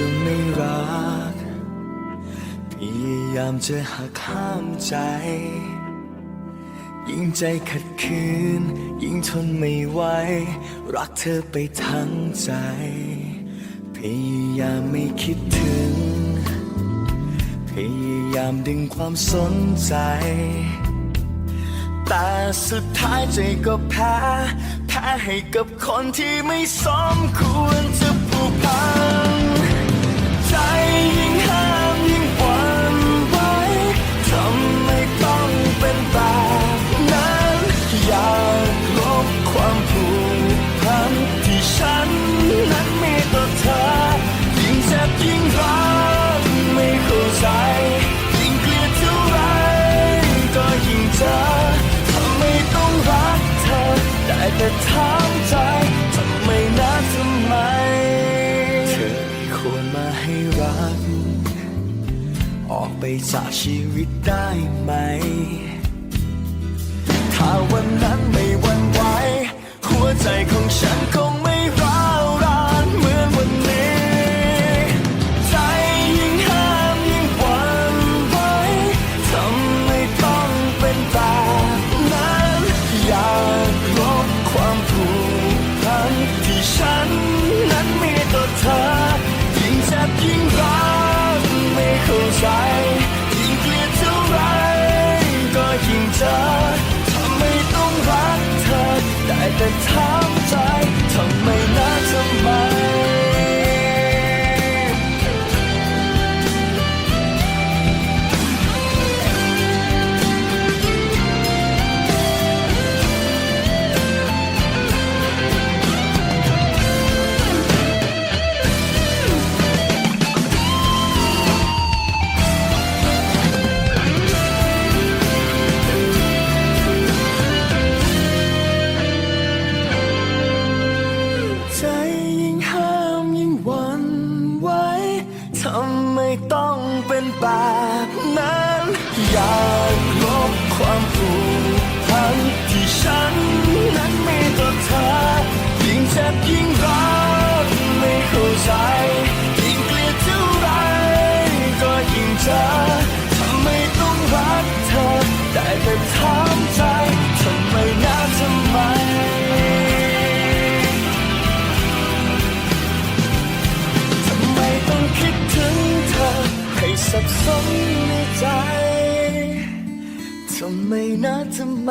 จะไม่รัก พยายามจะหักห้ามใจ ยิ่งใจขัดขืน ยิ่งทนไม่ไหว รักเธอไปทั้งใจ พยายามไม่คิดถึง พยายามดึงความสนใจ แต่สุดท้ายใจก็แพ้ แพ้ให้กับคนที่ไม่สมควรจะผูกพัน ใจ ให้รัก ออกไปจากชีวิตได้ไหม ถ้าวันนั้นไม่วันไหวหัวใจของฉันคง เจอทำไมต้องรักเธอได้แต่ถา ทำไมต้องเป็นแบบนั้นอยาก สับสนในใจ ทำไมนะทำไม